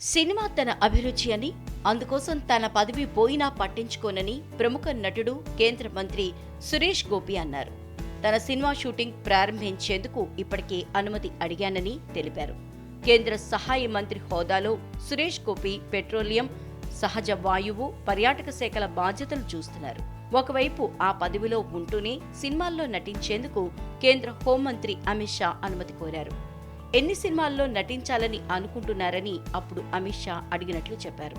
Cinema తన అభిరుచి అని అందుకోసం తన పదవి పోయినా పట్టించుకోనని ప్రముఖ నటుడు కేంద్ర మంత్రి సురేష్ గోపి అన్నారు. తన సినిమా షూటింగ్ ప్రారంభించేందుకు ఇప్పటికే అనుమతి అడిగానని తెలిపారు. కేంద్ర సహాయ మంత్రి హోదాలో సురేష్ గోపి పెట్రోలియం సహజ వాయువు పర్యాటక శాఖల బాధ్యతలు చూస్తున్నారు. ఒకవైపు ఆ పదవిలో ఉంటూనే సినిమాల్లో నటించేందుకు కేంద్ర హోంమంత్రి అమిత్ షా అనుమతి కోరారు. ఎన్ని సినిమాల్లో నటించాలని అనుకుంటున్నారని అప్పుడు అమిత్ షా అడిగినట్లు చెప్పారు.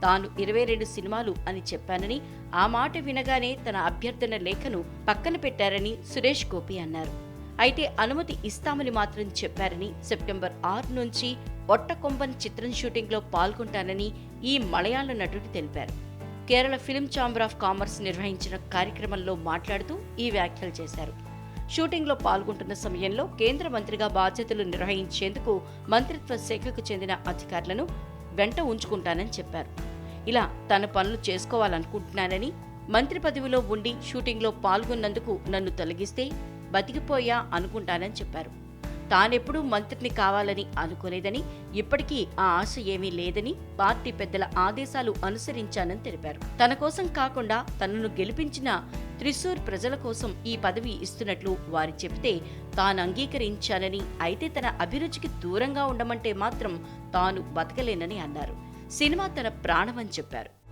తాను ఇరవై రెండు సినిమాలు అని చెప్పానని ఆ మాట వినగానే తన అభ్యర్థన లేఖను పక్కన పెట్టారని సురేష్ గోపి అన్నారు. అయితే అనుమతి ఇస్తామని మాత్రం చెప్పారని సెప్టెంబర్ ఆరు నుంచి ఒట్టకొంబన్ చిత్రం షూటింగ్లో పాల్గొంటానని ఈ మలయాళ నటుడు తెలిపారు. Kerala film chamber of commerce నిర్వహించిన కార్యక్రమంలో మాట్లాడుతూ ఈ వ్యాఖ్యలు చేశారు. షూటింగ్లో పాల్గొంటున్న సమయంలో కేంద్ర మంత్రిగా బాధ్యతలు నిర్వహించేందుకు మంత్రిత్వ శాఖకు చెందిన అధికారులను వెంట ఉంచుకుంటానని చెప్పారు. ఇలా తన పనులు చేసుకోవాలనుకుంటున్నానని మంత్రి పదవిలో ఉండి షూటింగ్లో పాల్గొన్నందుకు నన్ను తొలగిస్తే బతికిపోయా అనుకుంటానని చెప్పారు. తానెప్పుడూ మంత్రిని కావాలని అనుకోలేదని ఇప్పటికీ ఆ ఆశ ఏమీ లేదని పార్టీ పెద్దల ఆదేశాలు అనుసరించానని తెలిపారు. తన కోసం కాకుండా తనను గెలిపించిన త్రిశూర్ ప్రజల కోసం ఈ పదవి ఇస్తున్నట్లు వారు చెబితే తాను అంగీకరించానని అయితే తన అభిరుచికి దూరంగా ఉండమంటే మాత్రం తాను బతకలేనని అన్నారు. సినిమా తన ప్రాణమని చెప్పారు.